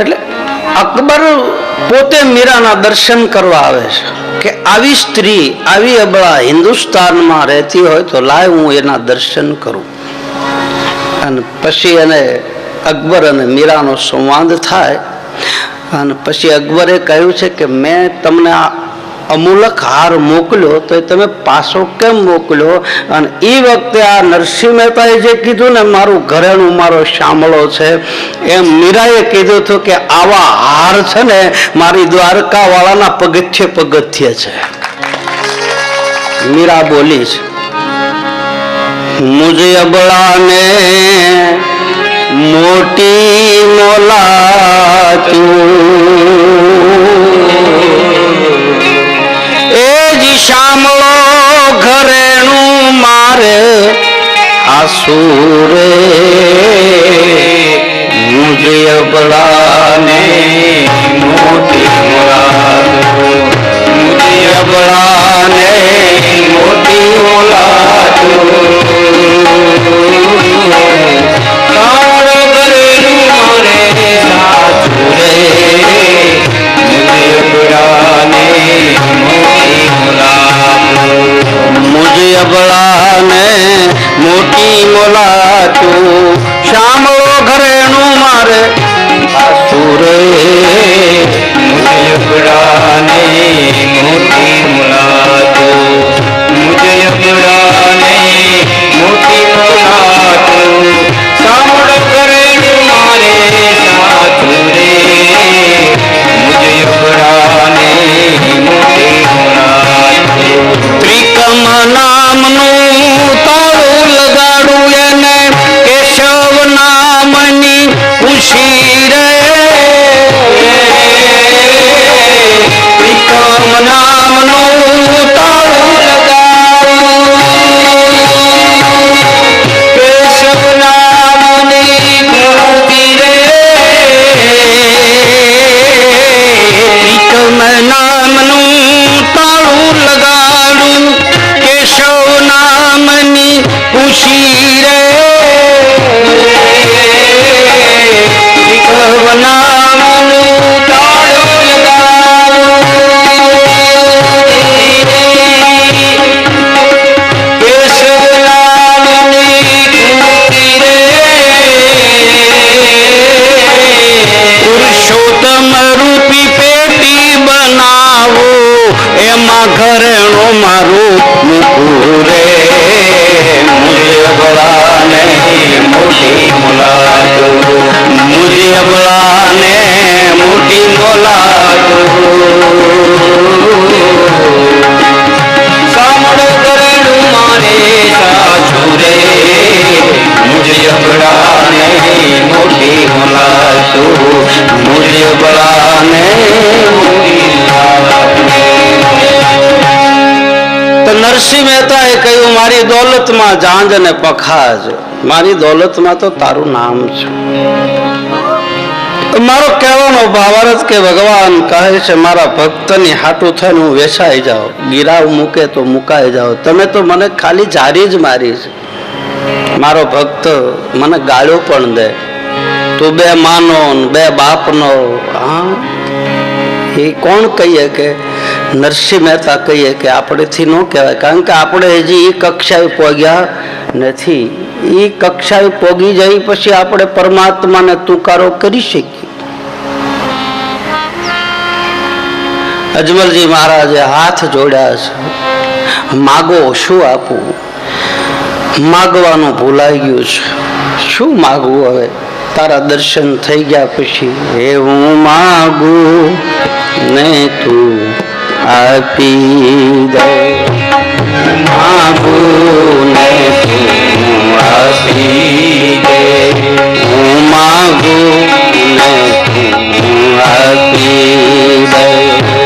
એટલે અકબર પોતે મીરાના દર્શન કરવા આવે છે કે આવી સ્ત્રી, આવી અબળા હિન્દુસ્તાનમાં રહેતી હોય તો લાય હું એના દર્શન કરું. અને પછી એને અકબર અને મીરાનો સંવાદ થાય. અને પછી અકબરે કહ્યું છે કે મેં તમને આ અમૂલક હાર મોકલ્યો તો તમે પાછો કેમ મોકલ્યો? અને એ વખતે આ નરસિંહ મહેતાએ જે કીધું ને, મારું ઘરેણું, મારો શામળો છે, એમ મીરાએ કીધું હતું કે, આવા હાર છે ને, મારી દ્વારકા વાળાના પગથિયે પગથિયે છે. મીરા બોલી છે મુझे અબળાને મોટી મોલાતું શામળો ઘરેણું મારે આસુરે મુझे અબળાને મોટી મોલાતું મુझे અબળાને મોટી મોલાતું અબળાને મોટી મોલાજો મુજે અબળાને મોટી તો નરસિંહ મહેતાએ કહ્યું, મારી દોલતમાં જાંજ અને પખાજ મારી દોલતમાં તો તારું નામ છે. મારો કહેવાનો ભાવાર્થ કે ભગવાન કહે છે, મારા ભક્તની હાટું થઈને હું વેસાઈ જાઉં. ગિરાવ મૂકે તો મુકાઈ જાઓ તમે તો મને ખાલી જારી જ મારી છે. મારો ભક્ત મને ગાળ્યો પણ દે. તું બે માનો બે બાપનો, હા? એ કોણ કહીએ કે? નરસિંહ મહેતા કહીએ કે આપણેથી ન કહેવાય. કારણ કે આપણે હજી એ કક્ષાએ પહોંચ્યા નથી. એ કક્ષાએ પોગી જાય પછી આપણે પરમાત્માને તુકારો કરી શકીએ. અજમલજી મહારાજે હાથ જોડ્યા છે. માગો શું આપવું માગવાનું ભૂલાઈ ગયું છે. શું માગવું હવે? તારા દર્શન થઈ ગયા પછી હે હું માગું, ને તું આપી દે. માગું, ને તું આપી દે. હું માગું, ને તું આપી દે.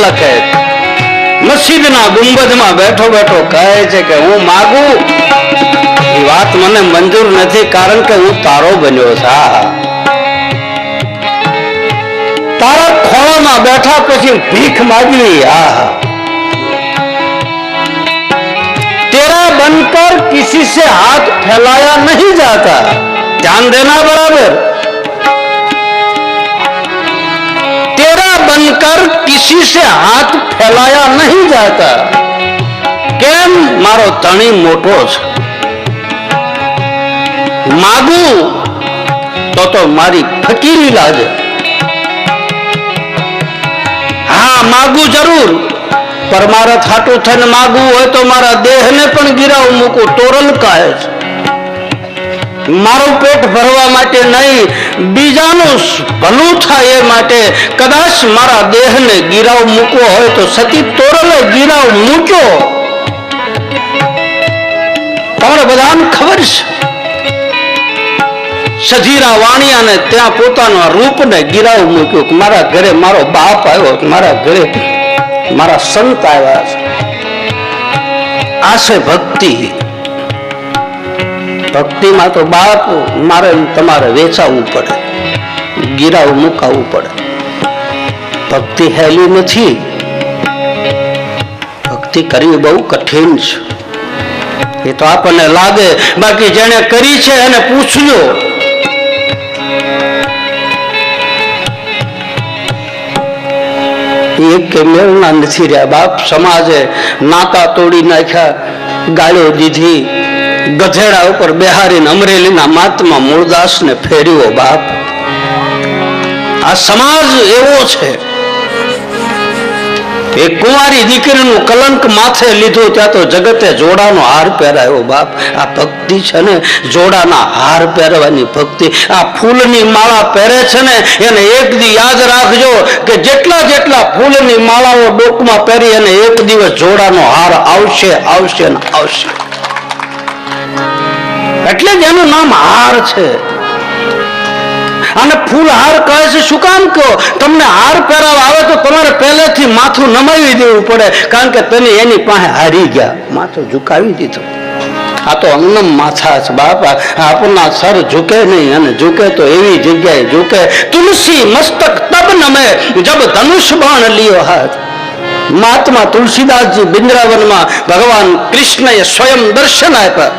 લખે મસ્જિદના ગુંબદમાં બેઠો બેઠો કહે છે કે હું માગું એ વાત મને મંજૂર નથી કારણ કે હું તારો બન્યો છું તારા ખોળામાં બેઠા પછી ભીખ માગવી આ तेरा बनकर किसी से हाथ फैलाया नहीं जाता ध्यान देना बराबर तेरा बनकर किसी से हाथ फैलाया नहीं जाता કેમ મારો ધણી મોટો છે માગું તો તો મારી ફકીરી લાગે હા માગું જરૂર પર મારે થાટું થઈને માગવું હોય તો મારા દેહને પણ ગિરાવ મૂકું તોરલ કહે છે મારું પેટ ભરવા માટે નહીં, બીજાનું ભલું થાય એ માટે કદાચ મારા દેહને ગીરાવ મૂકવો હોય તો સતી તોરલે ગીરાવ મૂક્યો. તમને બધાને ખબર છે? સજીરા વાણિયાને ત્યાં પોતાના રૂપને ગીરાવ મૂક્યો કે મારા ઘરે મારો બાપ આવ્યો મારા ઘરે મારા સંત આવ્યા છે. આ ભક્તિ ભક્તિમાં તો બાપ મારે તમારે વેચાવવું પડે, ગિરાવ મુકાવવું પડે. ભક્તિ હેલી નથી. ભક્તિ કરવી બહુ કઠિન છે. એ તો આપણને લાગે, બાકી જેને કરી છે એને પૂછજો. એક કે મેળના નથી રહ્યા બાપ, સમાજે નાતા તોડી નાખ્યા ગાળ્યો દીધી. ગધેડા ઉપર બિહારીને અમરેલીના મહાત્મા મૂળદાસને ફેર્યો બાપ. આ સમાજ એવો છે એ કુંવારી દીકરીનું કલંક માથે લીધું ત્યાં તો જગતે જોડાનો હાર પહેરાયો બાપ. આ ભક્તિ છે ને, જોડાના હાર પહેરવાની ભક્તિ. આ ફૂલની માળા પહેરે છે ને, એને એક દી યાદ રાખજો કે જેટલા જેટલા ફૂલની માળાઓ ડોકમાં પહેરી અને એક દિવસ જોડાનો હાર આવશે આવશે ને આવશે. એટલે જ એનું નામ હાર છે. અને ફૂલ હાર કહે છે, શું કામ કહો? તમને હાર પહેરાવા આવે તો તમારે પહેલેથી માથું નમાવી દેવું પડે, કારણ કે તમે એની પાસે હારી ગયા. માથું ઝુકાવી દીધું. આ તો અંગનમ માથા છે, બાપા. આપણના સર ઝુકે નહીં, અને ઝુકે તો એવી જગ્યાએ ઝુકે, તુલસી મસ્તક તબ નમે, જબ ધનુષ બાણ લિયો હાથ. મહાત્મા તુલસીદાસજી બિંદ્રાવનમાં ભગવાન કૃષ્ણએ સ્વયં દર્શન આપ્યા.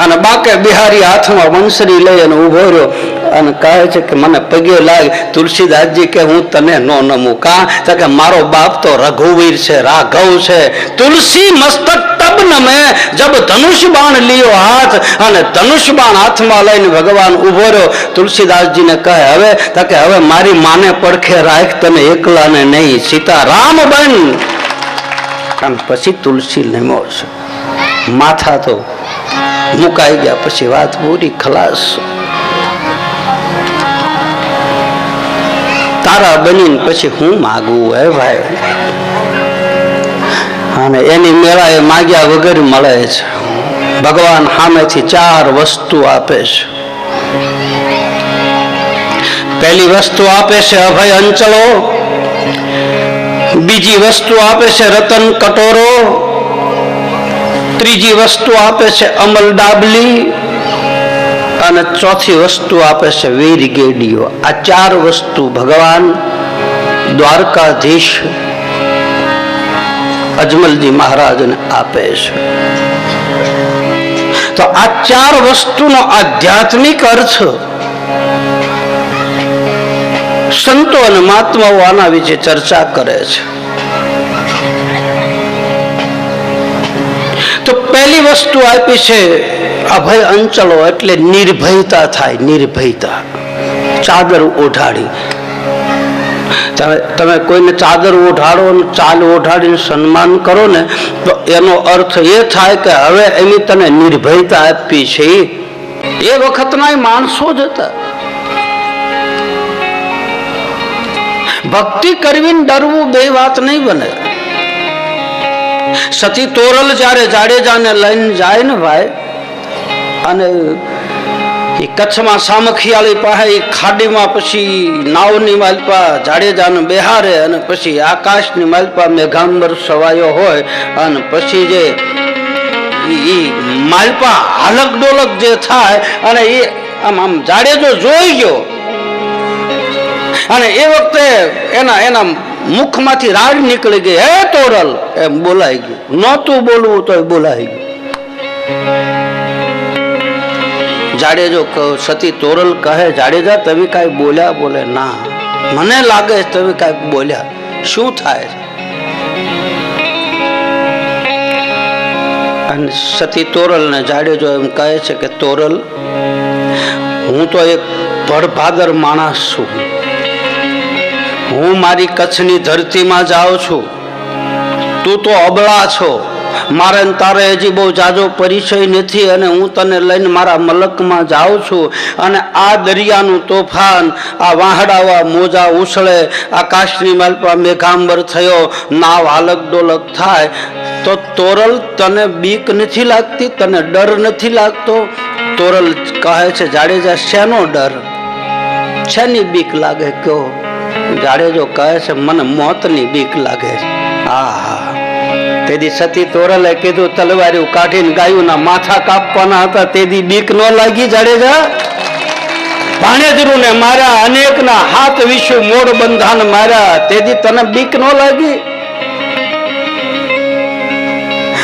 અને બાકે બિહારી હાથમાં વંશરી લઈ અને ઊભો રહ્યો. અને કહે છે કે મને પગે લાગ. તુલસીદાસજી કે હું તને નો નમું. કા? તો કે મારો બાપ તો રઘુવીર છે, રાઘવ છે. તુલસી મસ્તક તબ નમે જબ ધનુષ બાણ લિયો હાથ. અને ધનુષ બાણ હાથમાં લઈને ભગવાન ઊભો રહ્યો. તુલસીદાસજીને કહે, હવે, તો કે હવે મારી માને પડખે રાખ તને એકલાને નહીં. સીતા રામ બન. અને પછી તુલસી નમો છે માથા તો મુકાઈ ગયા. પછી વાત પૂરી, ખલાસ. તારા બનીને પછી હું માગું હે ભાઈ? અને એની મેળાએ માગ્યા વગર મળે છે. ભગવાન સામેથી ચાર વસ્તુ આપે છે. પહેલી વસ્તુ આપે છે અભય અંચળો બીજી વસ્તુ આપે છે રતન કટોરો ત્રીજી વસ્તુ આપે છે અમલ ડાબલી અને ચોથી વસ્તુ આપે છે વીર ગેડીઓ. આ ચાર વસ્તુ ભગવાન, દ્વારકાધીશ, અજમલજી મહારાજને આપે છે. તો આ ચાર વસ્તુનો આધ્યાત્મિક અર્થ સંતો અને મહાત્માઓ આના વિશે ચર્ચા કરે છે. તો પહેલી વસ્તુ આપી છે, અભય અંચળો એટલે નિર્ભયતા થાય, નિર્ભયતા. ચાદર ઓઢાડી. તમે તમે કોઈને ચાદર ઓઢાડો અને ચાલ ઓઢાડીને સન્માન કરો ને, તો એનો અર્થ એ થાય કે હવે એની તને નિર્ભયતા આપી છે. એ વખતના માણસો જ હતા. ભક્તિ કરવીને ડરવું બે વાત નહીં બને. સતી તોરલ જ્યારે જાડેજાને લઈને જાય ને ભાઈ, અને એ કચ્છમાં સામખિયાળી પાસે, એ ખાડીમાં પછી નાવની માલપા જાડેજાને બેહારે, અને પછી આકાશની માલપા મેઘાંબર સવાયો હોય, અને પછી જે એ માલપા હાલક ડોલક જે થાય, અને એ આમ આમ જાડેજો જોઈ ગયો. અને એ વખતે એના એના મુખમાંથી રાડ નીકળી ગઈ. હે તોરલ? એમ બોલાઈ ગયું. નહોતું બોલવું તો બોલાઈ ગયું. જાડેજો સતી, તોરલ કહે, જાડેજા તમે કાંઈ બોલ્યા બોલે ના. મને લાગે તમે કાંઈક બોલ્યા. શું થાય અને સતી તોરલ ને જાડેજો એમ કહે છે કે, તોરલ, હું તો એક ભરભાદર માણસ છું. હું મારી કચ્છની ધરતીમાં જાઉં છું. તું તો અબળા છો. મારે તારે હજી બહુ જાજો પરિચય નથી અને હું તને લઈને મારા મલકમાં જાઉં છું અને આ દરિયાનું તોફાન, આ વાહડાવા મોજા ઉછળે આકાશની માલપા મેઘાંબર થયો, નાવ હાલક ડોલક થાય. તો તોરલ તને બીક નથી લાગતી? તને ડર નથી લાગતો? તોરલ કહે છે, જાડેજા, શેનો ડર? શેની બીક લાગે? કયો? જાડેજો કહે છે, મને મોતની બીક લાગે છે. હા હા તેથી સતી તોરલે કીધું તલવારી કાઢીને ગાયુંના માથા કાપવાના હતા તેથી બીક ન લાગી જાડેજા ભાણેજરું ને માર્યા અનેકના હાથ વિશ્વ મોડ બંધાન માર્યા તેથી તને બીક ન લાગી?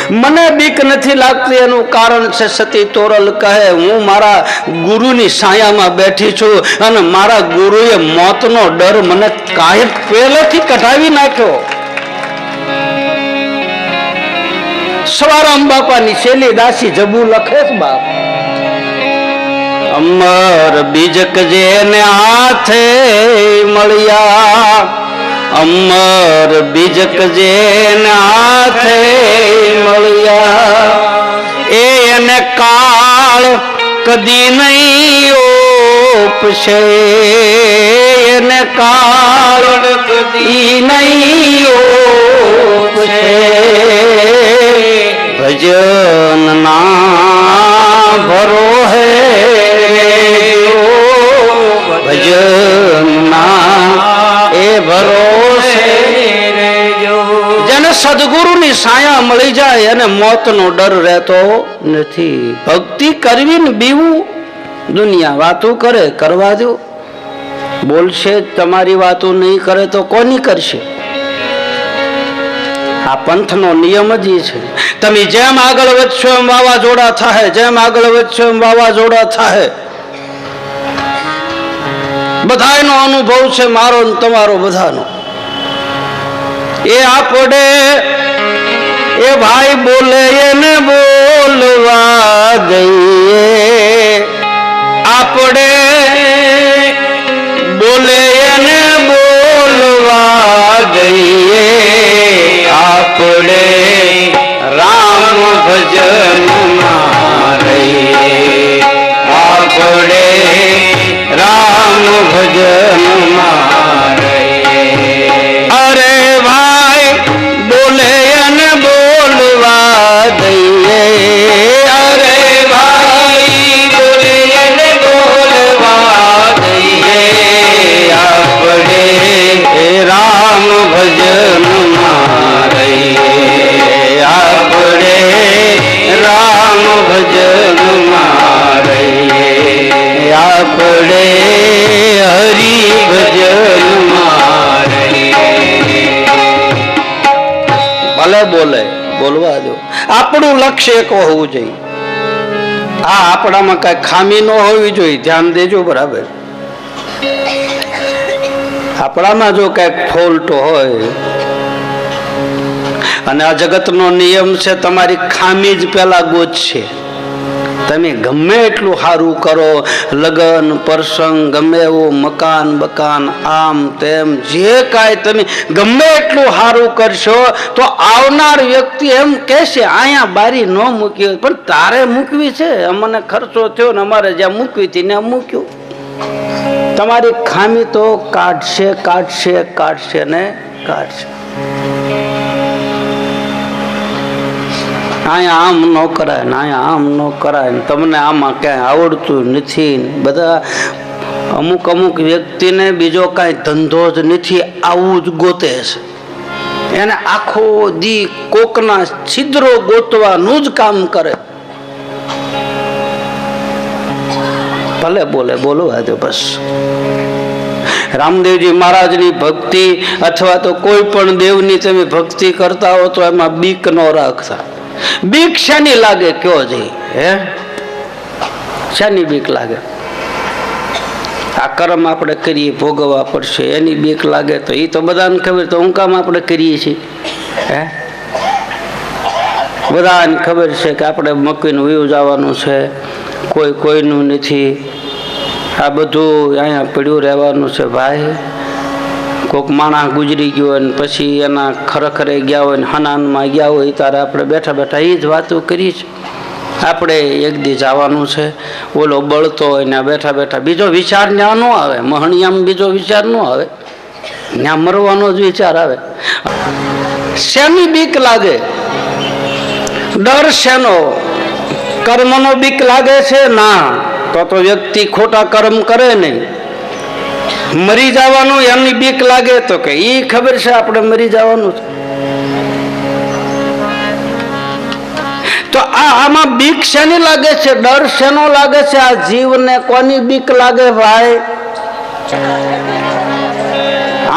મને બીક નથી લાગતી, એનું કારણ છે સતી તોરલ કહે, હું મારા ગુરુની સાયામાં બેઠી છું અને મારા ગુરુએ મોતનો ડર મને કાંઈ પહેલેથી કઢાવી નાખ્યો. સવારામ બાપાની શેલી દાસી જબુ લખે છે બાપ. અમર બીજક જેને હાથે મળ્યા, અમર બીજક જેને હાથે ઓપશે એને કારણ કદી નહીં ભજન ના ભરો હે ભજન ના એ ભરો જેને સદગુરુની સાયા મળી જાય એને મોતનો ડર રહેતો નથી. ભક્તિ કરવી ને બીવું દુનિયા વાતો કરે, કરવા દો. બોલશે, તમારી વાતો નહીં કરે તો કોની કરશે? આ પંથનો નિયમ જ છે. તમે જેમ આગળ વધશો એમ વાવાઝોડા થાય જેમ આગળ વધશો એમ વાવાઝોડા થાય બધાનો અનુભવ છે મારો ને તમારો બધાનો. એ આપડે, એ ભાઈ બોલે, એને બોલવા દઈએ. આપણે બોલે બોલવા દઈએ બોલે, બોલવા દો. આપણું લક્ષ્ય એક હોવું જોઈએ. આ આપણામાં કઈ ખામી ન હોવી જોઈએ, ધ્યાન દેજો બરાબર. આપણામાં જો કંઈક ફોલ્ટ હોય, અને આ જગતનો નિયમ છે, તમારી ખામી જ પેલા ગોતશે. તમે ગમે એટલું સારું કરો, લગ્ન, પ્રસંગ, ગમે એવું મકાન, બકાન, આમ તેમ, જે કાંઈ તમે ગમે એટલું સારું કરશો, તો આવનાર વ્યક્તિ એમ કહેશે, અહીંયા બારી ન મૂકી પણ તારે મૂકવી છે? અમને ખર્ચો થયો ને અમારે જ્યાં મૂકવી હતી ને મૂક્યું. તમારી ખામી તો કાઢશે કાઢશે કાઢશે ને કાઢશે. અહીંયા આમ ન કરાય ને અહીંયા આમ ન કરાય. ને તમને આમાં ક્યાંય આવડતું નથી. બધા અમુક અમુક વ્યક્તિને બીજો કાંઈ ધંધો જ નથી, આવું જ ગોતે છે. એને આખો દી કોકના છિદ્રો ગોતવાનું જ કામ કરે. ભલે બોલે, બોલો આજે બસ. રામદેવજી મહારાજની ભક્તિ અથવા તો કોઈ પણ દેવની તમે ભક્તિ કરતા હો તો એમાં બીક ન રાખતા. બીક શાની લાગે કયો જઈ હે? શાની બીક લાગે? આ કર્મ આપણે કરીએ, ભોગવવા પડશે. એની બીક લાગે તો એ તો બધાને ખબર, તો હું કામ આપણે કરીએ છીએ. હે? બધાને ખબર છે કે આપણે મકીનું વ્યૂ જવાનું છે. કોઈ કોઈનું નથી. આ બધું અહીંયા પડ્યું રહેવાનું છે. ભાઈ કોઈક માણસ ગુજરી ગયો હોય ને પછી એના ખરેખરે ગયા હોય ને હનાનમાં ગયા હોય ત્યારે આપણે બેઠા બેઠા એ જ વાતો કરીએ છીએ આપણે એક દી જવાનું છે. ઓલો બળતો હોય ને બેઠા બેઠા બીજો વિચાર ત્યાં ન આવે. મહણિયામાં બીજો વિચાર ન આવે. ત્યાં મરવાનો જ વિચાર આવે. શેની બીક લાગે? ડર શેનો? કર્મનો બીક લાગે છે? ના. તો તો વ્યક્તિ ખોટા કર્મ કરે નહીં. મરી જવાનું એમની બીક લાગે તો કે એ ખબર છે આપણે મરી જવાનું છે. તો આ આમાં બીક શેની લાગે છે? ડર શેનો લાગે છે? આ જીવને કોની બીક લાગે ભાઈ?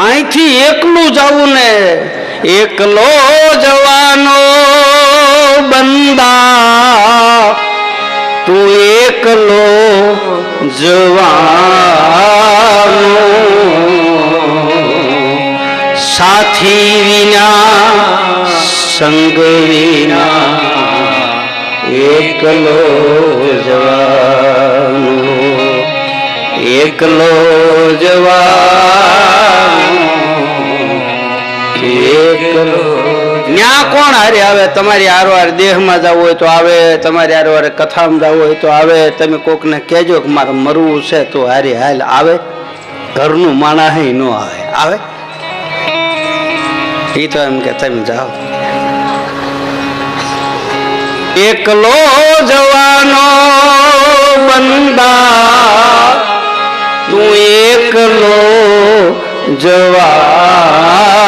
અહીંથી એકલું જવું ને એકલો જવાનો બંદા તું એકલો જવાનો. સાથી વિના સંગ વિના એકલો જવાનો. એકલો જવાનો. ન્યા કોણ હારે આવે? તમારી હારવાર દેહમાં જવું હોય તો આવે તમારી હારવાર કથામાં જવું હોય તો આવે. તમે કોકને કહેજો કે મારે મરવું છે તો હારી હાલ આવે. ઘરનું માણા હે ન આવે. આવે? એ તો એમ કે તમે જાઓ. એકલો જવાનો બંદા તું એકલો જવાનો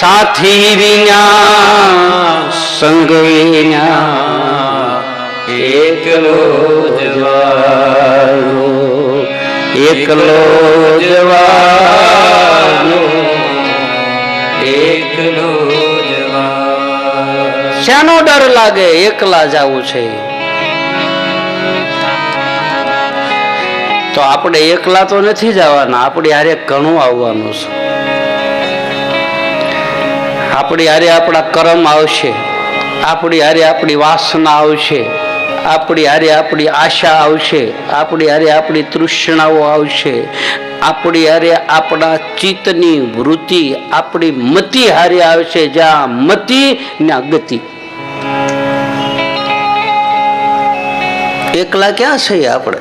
સાથી વિના સંગ વિના એકલો જવાનો એકલો જવાનો એકલો શાનો ડર લાગે, એકલા જવું છે? તો આપણે એકલા તો નથી જવાના, આપણે હારે ઘણું આવવાનું છે. આપણી હારે આપણા કર્મ આવશે. આપણી હારે આપણી વાસના આવશે. આપણી હારે આપણી આશા આવશે. આપણી હારે આપણી તૃષ્ણાઓ આવશે. આપણી હારે આપણા ચિત્તની વૃત્તિ આપણી મતિ હારે આવશે. જ્યાં મતિ ને ગતિ એકલા ક્યાં છે આપણે?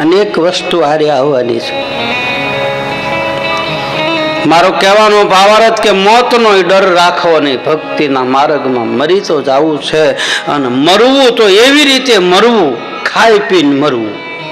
અનેક વસ્તુ હારે આવવાની છે. મારો કહેવાનો ભાવાર્થ કે મોતનો ડર રાખવો નહીં. ભક્તિના માર્ગમાં મરી તો જવું છે અને મરવું તો એવી રીતે મરવું, ખાઈ પીને મરવું.